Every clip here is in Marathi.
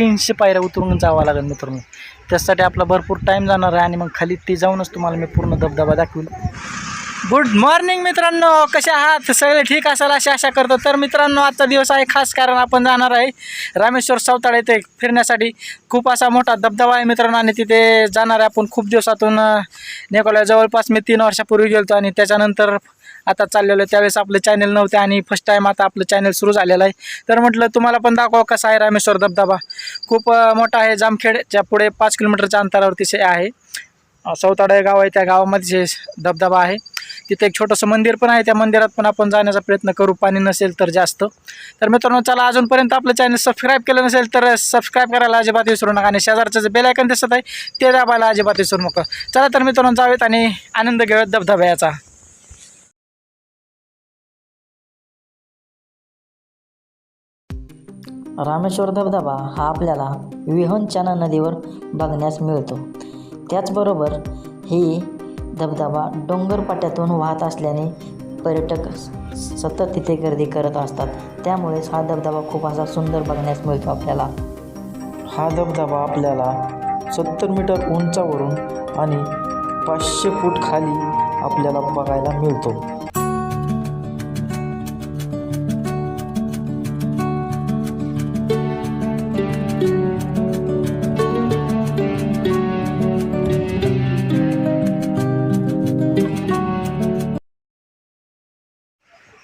तीनशे पायऱ्या उतरून जावं लागेल मित्रांनो. त्यासाठी आपला भरपूर टाईम जाणार आहे आणि मग खाली ती जाऊनच तुम्हाला मी पूर्ण धबधबा दाखवेल गुड मॉर्निंग मित्रांनो कसे आहात? सगळे ठीक असाल अशी आशा करतो. तर मित्रांनो आजचा दिवस आहे खास कारण आपण जाणार आहे रामेश्वर सावताळ येथे फिरण्यासाठी. खूप असा मोठा धबधबा आहे मित्रांनो आणि तिथे जाणार आहे आपण खूप दिवसातून. नेकोला जवळपास मी तीन वर्षापूर्वी गेलो आणि त्याच्यानंतर आता चाललेलं आहे. त्यावेळेस आपलं चॅनल नव्हते आणि फर्स्ट टाईम आता आपलं चॅनल सुरू झालेलं आहे. तर म्हटलं तुम्हाला पण दाखवा कसा आहे रामेश्वर धबधबा. खूप मोठा आहे जामखेडच्या पुढे पाच किलोमीटरच्या अंतरावरती आहे. सौताडा हे गाव आहे त्या गावामध्ये धबधबा आहे. तिथे एक छोटंसं मंदिर पण आहे. त्या मंदिरात पण आपण जाण्याचा प्रयत्न करू. पाणी नसेल तर जास्त. तर मित्रांनो चला अजूनपर्यंत आपलं चॅनल सबस्क्राईब केलं नसेल तर सबस्क्राईब करायला अजिबात विसरू नका आणि शेजारचं जे बेलायकन दिसत आहे ते दाबायला अजिबात विसरू नका. चला तर मित्रांनो जाऊयात आणि आनंद घेऊयात धबधब्याचा. रामेश्वर धबधबा हा आपल्याला विहंचना नदीवर बघण्यास मिळतो. त्याचबरोबर ही धबधबा डोंगरपाट्यातून वाहत असल्याने पर्यटक सतत तिथे गर्दी करत असतात. त्यामुळेच हा धबधबा खूप असा सुंदर बघण्यास मिळतो आपल्याला. हा धबधबा आपल्याला सत्तर मीटर उंचावरून आणि पाचशे फूट खाली आपल्याला बघायला मिळतो.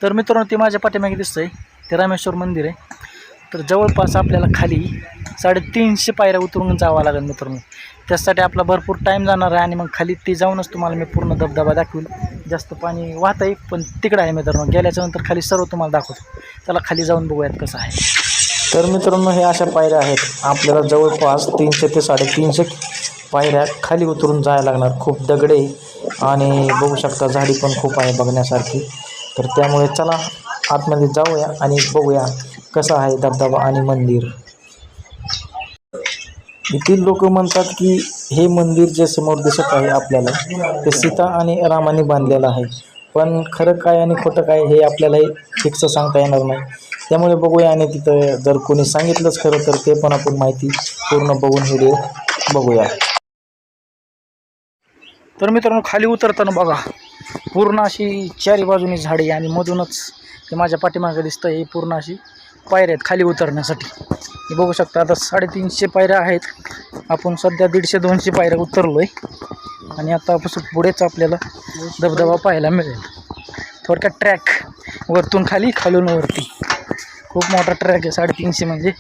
तर मित्रांनो ते माझ्या पाठीमागे दिसतंय. ते रामेश्वर मंदिर आहे. तर जवळपास आपल्याला खाली साडेतीनशे पायऱ्या उतरून जावं लागेल मित्रांनो. त्यासाठी आपला भरपूर टाईम जाणार आहे आणि मग खाली ती जाऊनच तुम्हाला मी पूर्ण धबधबा दाखवेल. जास्त पाणी वाहत आहे पण तिकडं आहे मित्रांनो. गेल्याच्यानंतर खाली सर्व तुम्हाला दाखवतो. त्याला खाली जाऊन बघूयात कसं आहे. तर मित्रांनो हे अशा पायऱ्या आहेत. आपल्याला जवळपास तीनशे ते साडेतीनशे पायऱ्या खाली उतरून जायला लागणार. खूप दगडे आणि बघू शकता झाडी पण खूप आहे बघण्यासारखी. तर त्यामुळे चला आतमध्ये जाऊया आणि बघूया कसा आहे धबधबा आणि मंदिर. येथील लोक म्हणतात की हे मंदिर जे समोर दिसत आहे आपल्याला ते सीता आणि रामाने बांधलेलं आहे. पण खरं काय आणि खोटं काय हे आपल्याला फिक्स सांगता येणार नाही. त्यामुळे बघूया आणि तिथं जर कोणी सांगितलंच खरं तर ते पण आपण माहिती पूर्ण बघून व्हिडिओ बघूया. तर मित्रांनो खाली उतरताना बघा. पूर्ण अशी चारी बाजूनी झाडे आणि मधूनच हे माझ्या पाठीमागं दिसतं हे पूर्ण अशी पायऱ्या आहेत खाली उतरण्यासाठी. हे बघू शकता आता साडेतीनशे पायऱ्या आहेत. आपण सध्या दीडशे दोनशे पायऱ्या उतरलो आहे आणि आतापासून पुढेच आपल्याला धबधबा पाहायला मिळेल. थोडक्यात ट्रॅक वरतून खाली खालून वरती. खूप मोठा ट्रॅक आहे साडेतीनशे म्हणजे.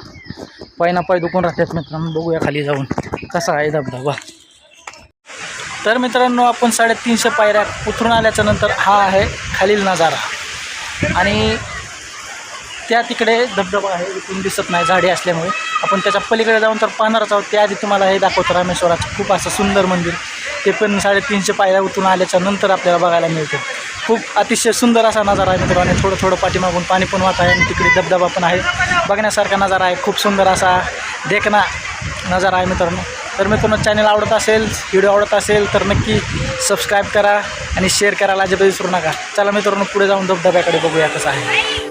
पाय ना पाय दुखून राहतात मित्रांनो. बघूया खाली जाऊन कसा आहे धबधबा. तर मित्रांनो आपण साडेतीनशे पायऱ्या उतरून आल्याच्यानंतर हा आहे खालील नजारा. आणि त्या तिकडे धबधबा आहे इथून दिसत नाही झाडे असल्यामुळे. आपण त्याच्या पलीकडे जाऊन तर पाहणारच आहोत. त्याआधी तुम्हाला हे दाखवतो रामेश्वराचं खूप असं सुंदर मंदिर. ते पण साडेतीनशे पायऱ्या उतरून आल्याच्यानंतर आपल्याला बघायला मिळते. खूप अतिशय सुंदर असा नजारा आहे मित्रांनो. थोडं थोडं पाठीमागून पाणी पण वाहत आहे आणि तिकडे धबधबा पण आहे. बघण्यासारखा नजारा आहे. खूप सुंदर असा देखना नजारा आहे मित्रांनो. तर मित्रांनो चॅनल आवडत असेल व्हिडिओ आवडत असेल तर नक्की सबस्क्राईब करा आणि शेअर करायला अजिबात विसरू नका. चला मित्रांनो पुढे जाऊन धबधब्याकडे बघूया कसं आहे.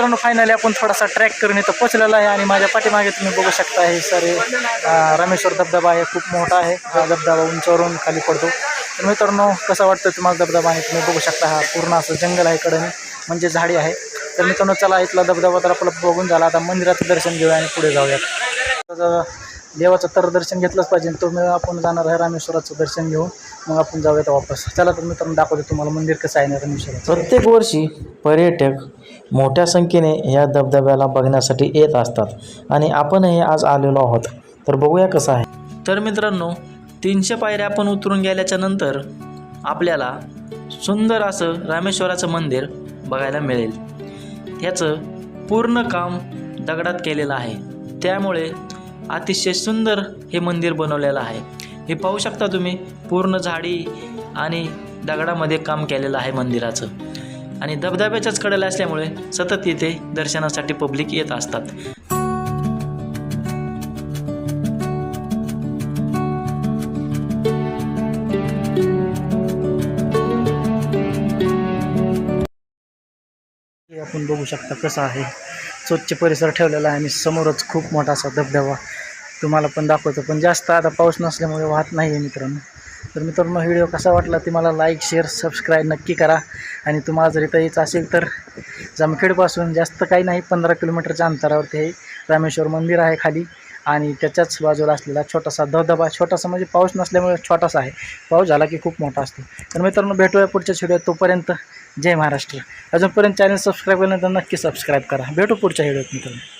मित्रांनो फायनली आपण थोडासा ट्रॅक करून इथं पोचलेला आहे आणि माझ्या पाठीमागे तुम्ही बघू शकता हे सारे अं, रामेश्वर धबधबा आहे खूप मोठा आहे. हा धबधबा उंचावरून खाली पडतो. तर मित्रांनो कसं वाटतं तुम्हाला धबधबा आणि तुम्ही बघू शकता हा पूर्ण असं जंगल आहे कडे म्हणजे झाडी आहे. तर मित्रांनो चला इथला धबधबा तर आपलं बघून झाला. आता मंदिराचं दर्शन घेऊया आणि पुढे जाऊयात. देवाचं तर दर्शन घेतलंच पाहिजे. तो मिळून आपण जाणार आहे रामेश्वराचं दर्शन घेऊन मग आपण जाऊयात वापस. चला तर मित्रांनो दाखवतो तुम्हाला मंदिर कसं आहे ना रामेश्वराचं. प्रत्येक वर्षी पर्यटक मोठ्या संख्येने या धबधब्याला बघण्यासाठी येत असतात. आणि आपणही आज आलेलो आहोत. तर बघूया कसं आहे. तर मित्रांनो तीनशे पायऱ्या आपण उतरून गेल्याच्यानंतर आपल्याला सुंदर असं रामेश्वराचं मंदिर बघायला मिळेल. ह्याचं पूर्ण काम दगडात केलेलं आहे. त्यामुळे अतिशय सुंदर हे मंदिर बनवलेलं आहे. हे पाहू शकता तुम्ही पूर्ण झाडी आणि दगडामध्ये काम केलेलं आहे मंदिराचं. आणि धबधब्याच्याच कडेला असल्यामुळे सतत इथे दर्शनासाठी पब्लिक येत असतात. हे आपण बघू शकता कसं आहे. स्वच्छ परिसर ठेवलेला आहे आणि समोरच खूप मोठा असा धबधबा तुम्हाला पण दाखवतो. पण जास्त आता पाऊस नसल्यामुळे वाहत नाही आहे मित्रांनो. तर मित्रांनो व्हिडिओ कसा वाटला ते मला लाईक शेअर सबस्क्राईब नक्की करा. आणि तुम्हाला जर इथं यायचं असेल तर जामखेडपासून जास्त काही नाही पंधरा किलोमीटरच्या अंतरावरती हे रामेश्वर मंदिर आहे खाली. आणि त्याच्याच बाजूला असलेला छोटासा धबधबा छोटासा म्हणजे पाऊस नसल्यामुळे छोटासा आहे. पाऊस झाला की खूप मोठा असतो. तर मित्रांनो भेटूया पुढच्या व्हिडिओ तोपर्यंत जय महाराष्ट्र. अजूनपर्यंत चॅनल सबस्क्राईब केल्यानंतर नक्की सबस्क्राईब करा. भेटू पुढच्या व्हिडिओत मित्रांनो.